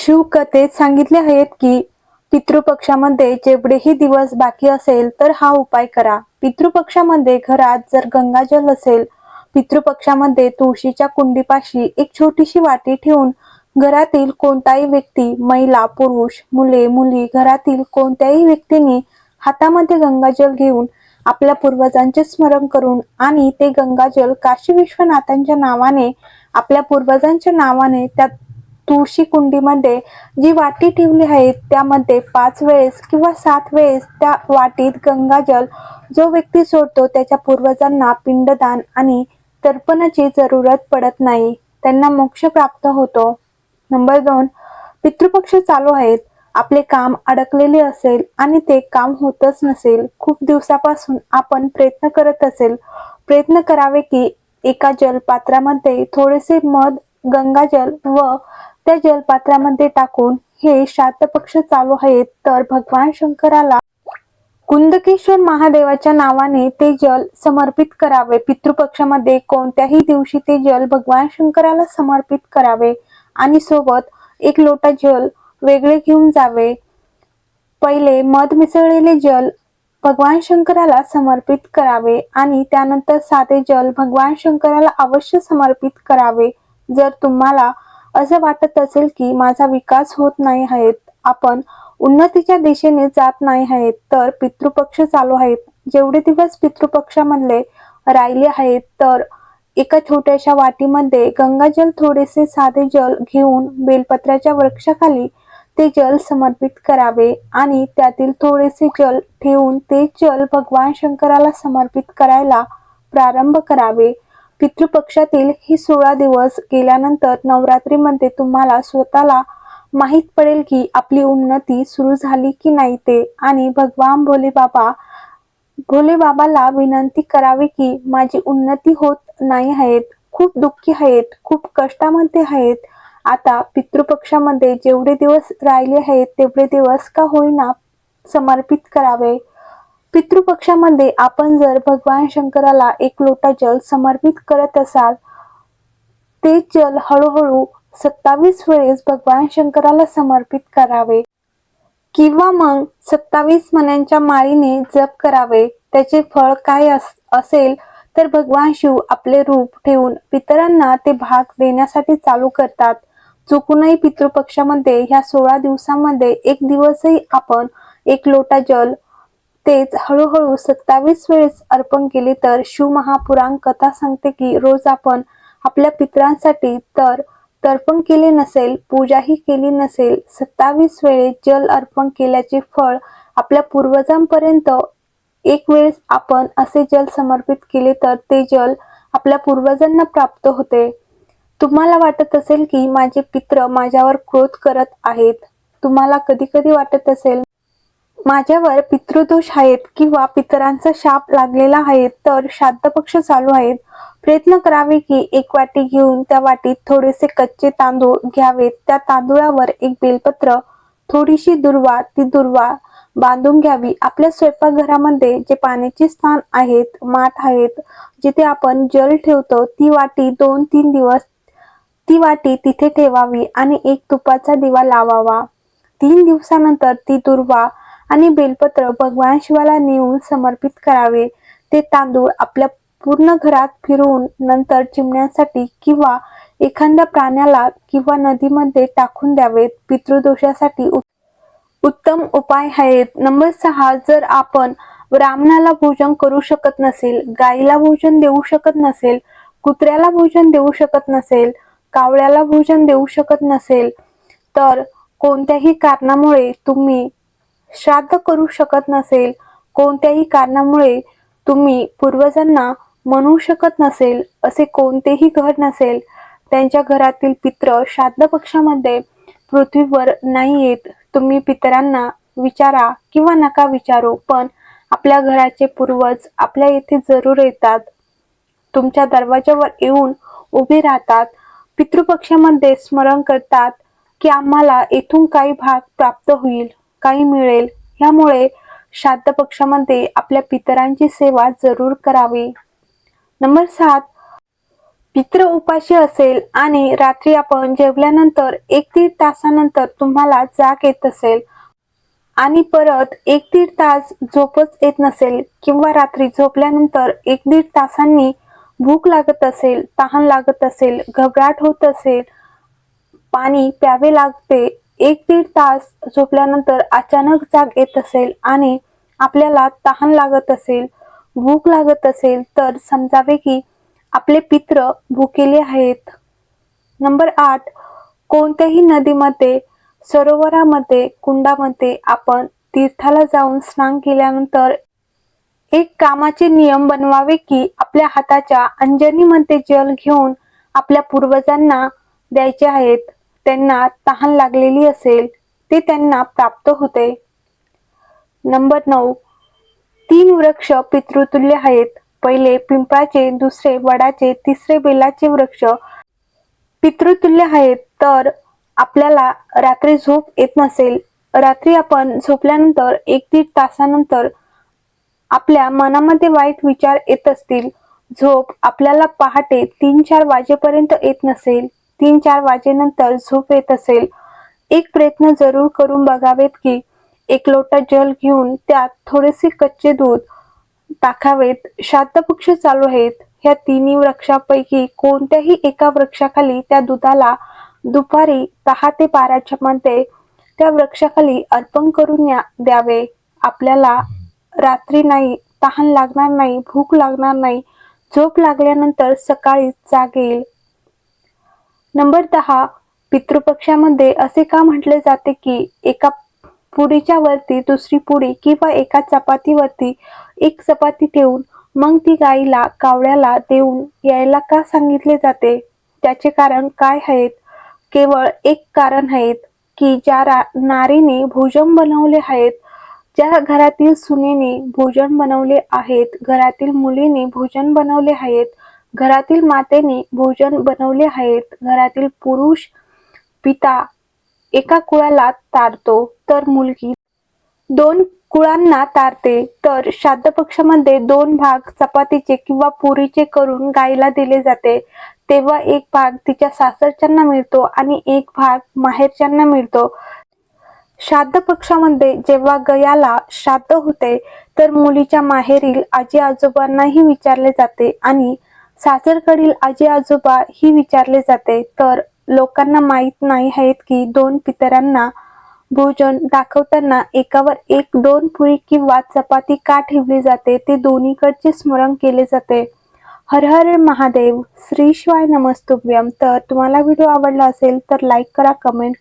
शिवकथेत सांगितले आहेत की पितृपक्षामध्ये जेवढेही दिवस बाकी असेल तर हा उपाय करा. पितृपक्षामध्ये घरात जर गंगाजल असेल पितृपक्षामध्ये तुळशीच्या कुंडीपाशी एक छोटीशी वाटी ठेवून घरातील कोणताही व्यक्ती महिला पुरुष मुले मुली घरातील कोणत्याही व्यक्तीने हातामध्ये गंगाजल घेऊन आपल्या पूर्वजांचे स्मरण करून आणि ते गंगाजल काशी विश्वनाथांच्या नावाने आपल्या पूर्वजांच्या नावाने त्या तुळशी कुंडीमध्ये जी वाटी ठेवली आहे त्यामध्ये पाच वेळेस किंवा सात वेळेस त्या वाटीत गंगाजल जो व्यक्ती सोडतो त्याच्या पूर्वजांना पिंडदान आणि तर्पणाची जरूरत पडत नाही. त्यांना मोक्ष प्राप्त होतो. नंबर दोन पितृपक्ष चालू आहेत. आपले काम अडकलेले असेल आणि ते काम होतच नसेल. खूप दिवसापासून आपण प्रयत्न करत असेल. प्रयत्न करावे की एका जलपात्रामध्ये थोडेसे मध गंगाजल व त्या जलपात्रामध्ये टाकून हे श्राद्ध पक्ष चालू आहेत तर भगवान शंकराला कुंदकेश्वर महादेवाच्या नावाने ते जल समर्पित करावे. पितृपक्षामध्ये कोणत्याही दिवशी ते जल भगवान शंकराला समर्पित करावे आणि सोबत एक लोटा जल वेगळे घेऊन जावे. पहिले मध मिसळलेले जल भगवान शंकराला समर्पित करावे आणि त्यानंतर साधे जल भगवान शंकराला अवश्य समर्पित करावे. जर तुम्हाला असं वाटत असेल की माझा विकास होत नाही आहेत आपण उन्नतीच्या दिशेने जात नाही आहेत तर पितृपक्ष चालू आहेत. जेवढे दिवस पितृपक्षामधले राहिले आहेत तर एका छोट्याशा वाटीमध्ये गंगाजल थोडेसे साधे जल घेऊन बेलपत्राच्या वृक्षाखाली ते जल समर्पित करावे आणि त्यातील थोडेसे जल ठेवून ते जल भगवान शंकराला समर्पित करायला प्रारंभ करावे. पितृपक्षातील ही सोळा दिवस गेल्यानंतर नवरात्रीमध्ये तुम्हाला स्वतःला माहीत पडेल की आपली उन्नती सुरू झाली की नाही ते. आणि भगवान भोले बाबा भोले बाबाला विनंती करावी की माझी उन्नती होत नाही आहेत खूप दुःखी आहेत खूप कष्टामध्ये आहेत. आता पितृपक्षामध्ये जेवढे दिवस राहिले आहेत तेवढे दिवस का होईना समर्पित करावे. पितृपक्षामध्ये आपण जर भगवान शंकराला एक लोटा जल समर्पित करत असाल ते जल हळूहळू सत्तावीस वेळेस भगवान शंकराला समर्पित करावे. किंवा मग सत्तावीस मण्यांच्या माळीने जप करावे. त्याचे फळ काय अस असेल तर भगवान शिव आपले रूप ठेवून पितरांना ते भाग देण्यासाठी चालू करतात. चुकूनही पितृपक्षामध्ये ह्या सोळा दिवसामध्ये एक दिवसही आपण एक लोटा जल तेच हळूहळू सत्तावीस वेळेस अर्पण केले तर शिव महापुराण कथा सांगते की रोज आपण आपल्या पितरांसाठी तर तर्पण केले नसेल पूजाही केली नसेल सत्तावीस वेळेस जल अर्पण केल्याचे फळ आपल्या पूर्वजांपर्यंत एक वेळेस आपण असे जल समर्पित केले तर ते जल आपल्या पूर्वजांना प्राप्त होते. तुम्हाला वाटत असेल की माझे पित्र माझ्यावर क्रोध करत आहेत. तुम्हाला कधी कधी वाटत असेल माझ्यावर पितृदोष आहेत किंवा पितरांचा शाप लागलेला आहे तर श्राद्ध पक्ष चालू आहेत. प्रयत्न करावे की एक वाटी घेऊन त्या वाटीत थोडेसे कच्चे तांदूळ घ्यावेत. त्या तांदूळावर एक बेलपत्र थोडीशी दुर्वा ती दुर्वा बांधून घ्यावी. आपल्या स्वयंपाकघरामध्ये जे पाण्याचे स्थान आहेत माठ आहेत जिथे आपण जल ठेवतो ती वाटी दोन तीन दिवस ती वाटी तिथे ठेवावी आणि एक तुपाचा दिवा लावावा. तीन दिवसानंतर ती दुर्वा आणि बेलपत्र भगवान शिवाला नेऊन समर्पित करावे. ते तांदूळ आपल्या पूर्ण घरात फिरवून नंतर चिमण्यांसाठी किंवा एखाद्या प्राण्याला किंवा नदीमध्ये टाकून द्यावेत. पितृदोषासाठी उत्तम उपाय आहेत. नंबर सहा जर आपण ब्राह्मणाला भोजन करू शकत नसेल गाईला भोजन देऊ शकत नसेल कुत्र्याला भोजन देऊ शकत नसेल कावळ्याला भोजन देऊ शकत नसेल तर कोणत्याही कारणामुळे तुम्ही श्राद्ध करू शकत नसेल कोणत्याही कारणामुळे तुम्ही पूर्वजांना म्हणू शकत नसेल असे कोणतेही घर नसेल त्यांच्या घरातील पित्र श्राद्ध पक्षामध्ये पृथ्वीवर नाही येत. तुम्ही पितरांना विचारा किंवा नका विचारू पण आपल्या घराचे पूर्वज आपल्या येथे जरूर येतात. तुमच्या दरवाजावर येऊन उभे राहतात. पितृपक्षामध्ये स्मरण करतात की आम्हाला येथून काही भाग प्राप्त होईल. काही मिळेल. ह्यामुळे श्राद्ध पक्षामध्ये आपल्या पितरांची सेवा जरूर करावी. नंबर सात पित्र उपाशी असेल आणि रात्री आपण जेवल्यानंतर एक दीड तासानंतर तुम्हाला जाग येत असेल. आणि परत एक दीड तास झोपच येत नसेल किंवा रात्री झोपल्यानंतर एक दीड तासांनी भूक लागत असेल तहान लागत असेल घबराट होत असेल पाणी प्यावे लागते एक दीड तास झोपल्यानंतर अचानक जाग येत असेल आणि आपल्याला तहान लागत असेल भूक लागत असेल तर समजावे की आपले पित्र भुकेले आहेत. नंबर आठ कोणत्याही नदीमध्ये सरोवरामध्ये कुंडामध्ये आपण तीर्थाला जाऊन स्नान केल्यानंतर एक कामाचे नियम बनवावे की आपल्या हाताच्या अंजनीमध्ये जल घेऊन आपल्या पूर्वजांना द्यायचे आहेत. त्यांना तहान लागलेली असेल ते त्यांना प्राप्त होते. नंबर नऊ तीन वृक्ष पितृतुल्य आहेत. पहिले पिंपळाचे दुसरे वडाचे तिसरे बेलाचे वृक्ष पितृतुल्य आहेत. तर आपल्याला रात्री झोप येत नसेल रात्री आपण झोपल्यानंतर एक दीड तासानंतर आपल्या मनामध्ये वाईट विचार येत असतील. झोप आपल्याला पहाटे तीन चार वाजेपर्यंत येत नसेल. तीन चार वाजेनंतर झोप येत असेल. एक प्रयत्न जरूर करून बघावेत की एक लोटा जल घेऊन त्यात थोडेसे कच्चे दूध टाकावेत. श्राद्ध चालू आहेत. ह्या तिन्ही वृक्षापैकी कोणत्याही एका वृक्षाखाली त्या दुधाला दुपारी दहा ते बाराच्या मध्ये त्या वृक्षाखाली अर्पण करून द्यावे. आपल्याला रात्री नाही तहान लागणार नाही भूक लागणार नाही. झोप लागल्यानंतर सकाळी जाग येईल नंबर दहा पितृपक्षामध्ये असे का म्हटले जाते की एका पुडीच्या वरती दुसरी पुडी किंवा एका चपातीवरती एक चपाती ठेवून मग ती गाईला कावळ्याला देऊन यायला का सांगितले जाते? त्याचे कारण काय आहेत? केवळ एक कारण आहेत की ज्या रा- नारीने भोजन बनवले आहेत ज्या घरातील सुनेने भोजन बनवले आहेत घरातील मुलीने भोजन बनवले आहेत घरातील मातेने भोजन बनवले आहेत. घरातील पुरुष पिता एका कुळाला तारतो तर मुलगी दोन कुळांना तारते. तर श्राद्ध पक्षामध्ये दोन भाग चपातीचे किंवा पुरीचे करून गायीला दिले जाते. तेव्हा एक भाग तिच्या सासरच्यांना मिळतो आणि एक भाग माहेरच्यांना मिळतो. श्राद्ध पक्षामध्ये जेव्हा गयाला श्राद्ध होते तर मुलीच्या माहेरील आजी आजोबांनाही विचारले जाते आणि सासरकडील आजी आजोबा ही विचारले जाते तर लोकांना माहीत नाही आहेत की दोन पितरांना भोजन दाखवताना एकावर एक दोन पुरी किंवा चपाती का ठेवली जाते ते दोन्हीकडचे स्मरण केले जाते. हर हर महादेव श्री शिवाय नमस्तुभ्यम तर तुम्हाला व्हिडिओ आवडला असेल तर लाईक करा कमेंट